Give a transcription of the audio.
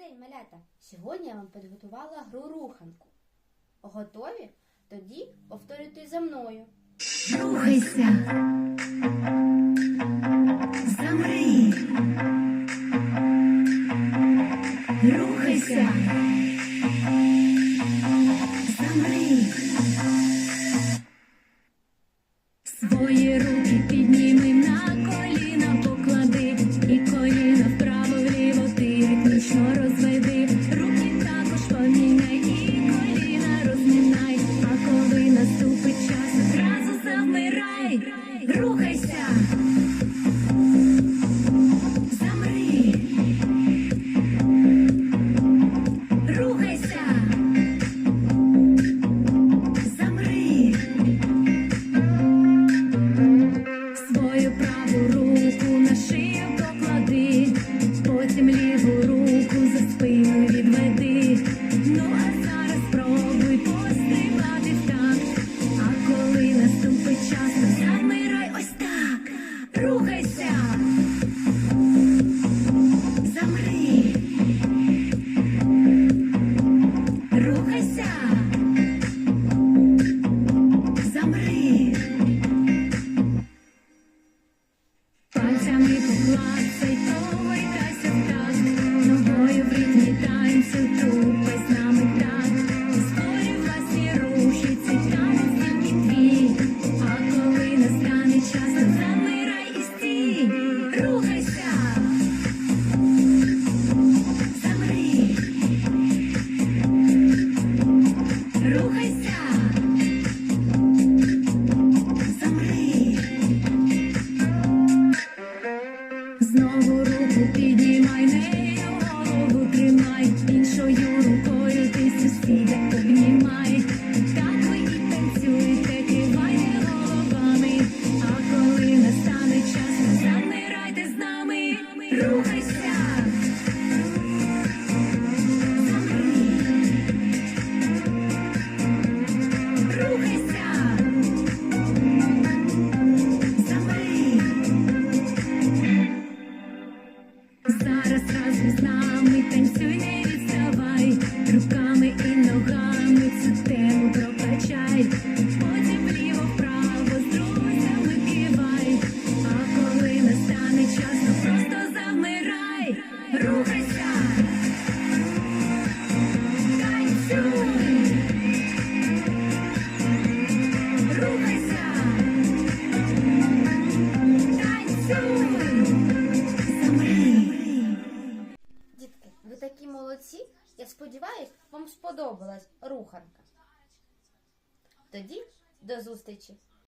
день, малята! Сьогодні я вам підготувала гру руханку. Готові? Тоді повторюйте за мною. Рухайся! Замри! Рухайся! Superstar. my faith. знову руку під. руками і ногами цю тему прокачай. Потім ліво вправо з друзями кивай. А коли настане час, то просто замирай. Рухайся. Сподіваюсь, вам сподобалась руханка. Тоді до зустрічі!